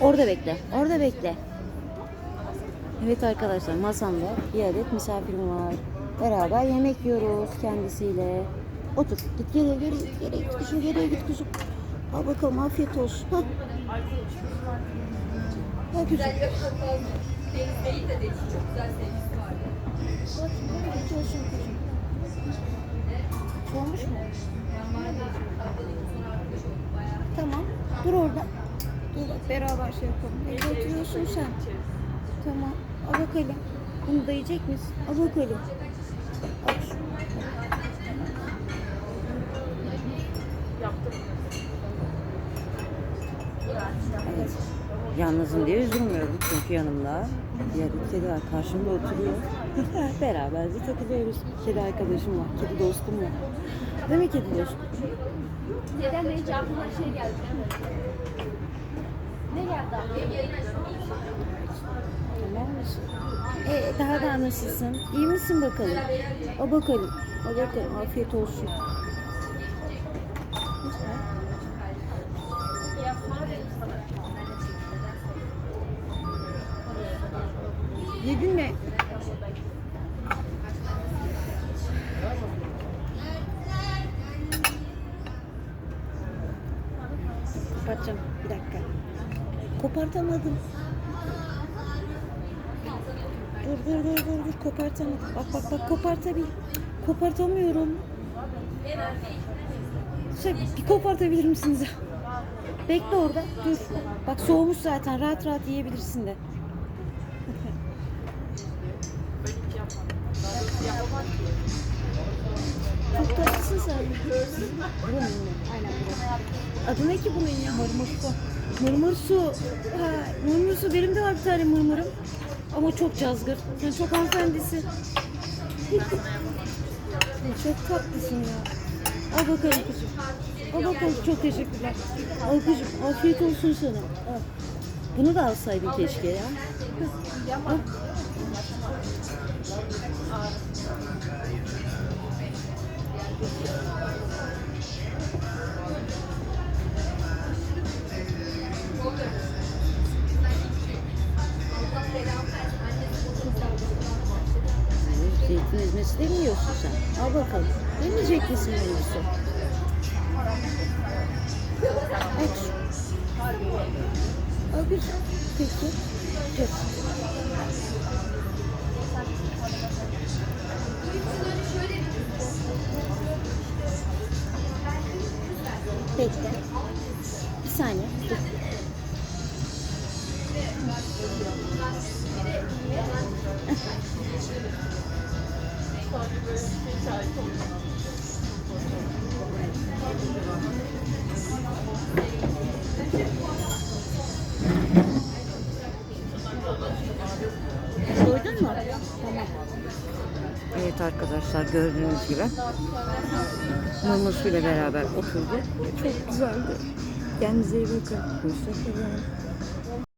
Orada bekle. Orada bekle. Evet arkadaşlar masamda bir adet misafirim var. Beraber yemek yiyoruz kendisiyle. Otur. Git geriye geriye git geriye git kuzum geriye git kuzum. Al bakalım afiyet olsun. Hah. Al kuzum. Deniz değil de değil. Çok güzel sevgisi vardı. Afiyet olsun kuzum. Soğumuş mu? Tamam. Dur orada. Dur beraber şey yapalım. Nereye oturuyorsun sen? Tamam. Al bakalım. Bunu da yiyecek misin? Al bakalım. Al. Evet. Yalnızım diye üzülmüyorum çünkü yanımda bir adet kedi var karşımda oturuyor. Beraberce takılıyoruz. Kedi arkadaşım var, kedi dostum var. Değil mi kedi dostum? Neden de hiç aklıma şey geldi. Ne geldi aklıma? Tamam mısın? E, daha da nasılsın? İyi misin bakalım? O bakalım. O bakalım. Afiyet olsun. Yedin mi? Kapatacağım. Bir dakika. Kopartamadım. Dur dur dur dur dur kopartamadım. Bak bak bak kopartabil. Kopartamıyorum. Şey, bir kopartabilir misiniz? Bekle orada. Dur. Bak soğumuş zaten. Rahat rahat yiyebilirsin de. Adı ne ki bunun ya? Mırmırsu. Mırmırsu. Ha, mırmırsu. Benim de var bir tane mırmırım. Ama çok cazgır. Sen çok hanımefendisin. çok tatlısın ya. Al bakalım kızım. Al bakalım. Çok teşekkürler. Al kızım. Afiyet olsun sana. Al. Bunu da alsaydın keşke ya. Al. Zeytin ezmesi de mi yiyorsun sen? Al bakalım. Yemeyecek misin meyvesi? Aç. Al güzel. Peki. Dur. Bekle. Bir saniye. Dur. Evet arkadaşlar gördüğünüz gibi Murmusuyla beraber oturduk. Çok güzeldi. Kendinize iyi bakın. Hoşçakalın.